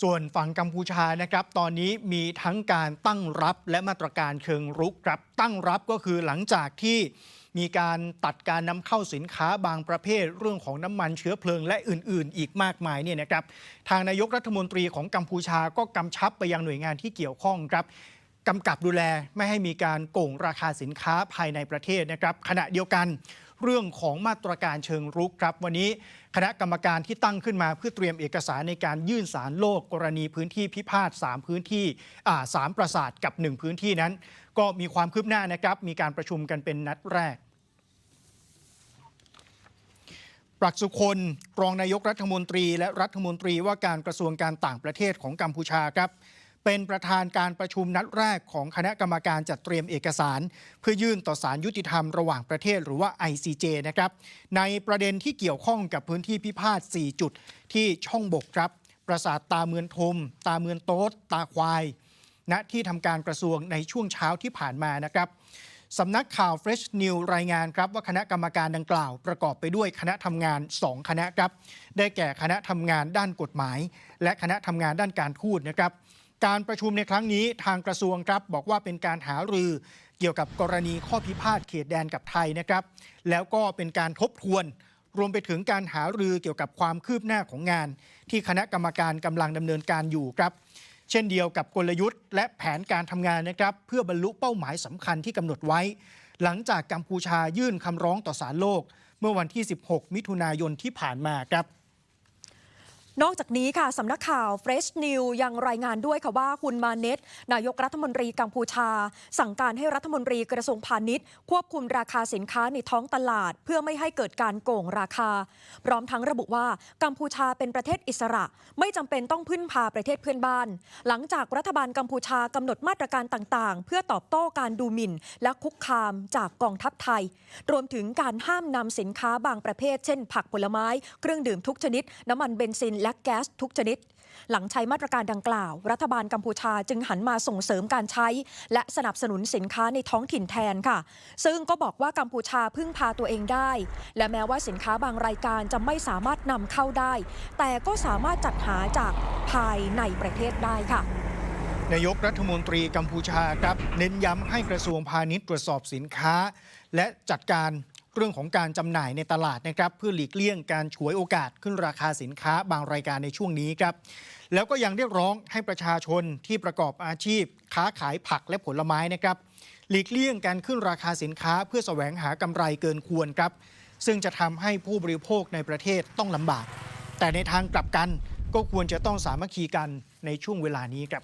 ส่วนฝั่งกัมพูชานะครับตอนนี้มีทั้งการตั้งรับและมาตรการเชิงรุกครับตั้งรับก็คือหลังจากที่มีการตัดการนำเข้าสินค้าบางประเภท เรื่องของน้ำมันเชื้อเพลิงและอื่น ๆ อีกมากมายเนี่ยนะครับทางนายกรัฐมนตรีของกัมพูชาก็กำชับไปยังหน่วยงานที่เกี่ยวข้องครับกำกับดูแลไม่ให้มีการโกงราคาสินค้าภายในประเทศนะครับ ขณะเดียวกัน เรื่องของมาตรการเชิงรุกครับ วันนี้คณะกรรมการที่ตั้งขึ้นมาเพื่อเตรียมเอกสารในการยื่นสารโลกกรณีพื้นที่พิพาท 3 พื้นที่สามปราสาทกับ 1 พื้นที่นั้น ก็มีความคืบหน้านะครับ มีการประชุมกันเป็นนัดแรกปรักสุคนรองนายกรัฐมนตรี และรัฐมนตรีว่าการกระทรวงการต่างประเทศของกัมพูชาครับ เป็นประธานการประชุมนัดแรกของคณะกรรมการจัดเตรียมเอกสาร เพื่อยื่นต่อศาลยุติธรรมระหว่างประเทศหรือว่า ICJ นะครับ ในประเด็นที่เกี่ยวข้องกับพื้นที่พิพาท 4 จุดที่ช่องบกครับ ปราสาทตาเมือนทม ตาเมือนโต๊ดตาควาย ณที่ทำการกระทรวงในช่วงเช้าที่ผ่านมานะครับสำนักข่าว Fresh New รายงานครับว่าคณะกรรมการดังกล่าว ประกอบไปด้วยคณะทำงาน 2 คณะครับ ได้แก่คณะทำงานด้านกฎหมาย และคณะทำงานด้านการทูตนะครับ การประชุมในครั้งนี้ทางกระทรวงครับบอกว่าเป็นการหารือเกี่ยวกับกรณีข้อพิพาทเขตแดนกับไทยนะครับ แล้วก็เป็นการทบทวน รวมไปถึงการหารือเกี่ยวกับความคืบหน้าของงาน ที่คณะกรรมการกำลังดำเนินการอยู่ครับ เช่นเดียวกับกลยุทธ์ และแผนการทำงานนะครับ เพื่อบรรลุเป้าหมายสำคัญที่กำหนดไว้ หลังจากกัมพูชายื่นคำร้องต่อศาลโลก เมื่อวันที่ 16 มิถุนายนที่ผ่านมาครับ นอกจากนี้ค่ะสำนักข่าว Fresh News ยังรายงานด้วยค่ะว่าคุณมาเนตนายกรัฐมนตรีกัมพูชา สั่งการให้รัฐมนตรีกระทรวงพาณิชย์ ควบคุมราคาสินค้าในท้องตลาด เพื่อไม่ให้เกิดการโกงราคา พร้อมทั้งระบุว่ากัมพูชาเป็นประเทศอิสระ ไม่จำเป็นต้องพึ่งพาประเทศเพื่อนบ้าน หลังจากรัฐบาลกัมพูชากำหนดมาตรการต่างๆ เพื่อตอบโต้การดูหมิ่น และคุกคามจากกองทัพไทย รวมถึงการห้ามนำสินค้าบางประเภท เช่น ผักผลไม้ เครื่องดื่มทุกชนิด น้ำมันเบนซินและแก๊สทุกชนิด หลังใช้มาตรการดังกล่าว รัฐบาลกัมพูชาจึงหันมาส่งเสริมการใช้ และสนับสนุนสินค้าในท้องถิ่นแทนค่ะ ซึ่งก็บอกว่ากัมพูชาพึ่งพาตัวเองได้ และแม้ว่าสินค้าบางรายการจะไม่สามารถนำเข้าได้ แต่ก็สามารถจัดหาจากภายในประเทศได้ค่ะนายกรัฐมนตรีกัมพูชาครับ เน้นย้ำให้กระทรวงพาณิชย์ตรวจสอบสินค้า และจัดการ เรื่องของการจำหน่ายในตลาดนะครับเพื่อหลีกเลี่ยงการฉวยโอกาสขึ้นราคาสินค้าบางรายการในช่วงนี้ครับแล้วก็ยังเรียกร้องให้ประชาชนที่ประกอบอาชีพ ค้าขายผักและผลไม้นะครับหลีกเลี่ยงการขึ้นราคาสินค้า เพื่อแสวงหากำไรเกินควรครับซึ่งจะทำให้ผู้บริโภคในประเทศต้องลำบาก แต่ในทางกลับกันก็ควรจะต้องสามัคคีกันในช่วงเวลานี้ครับ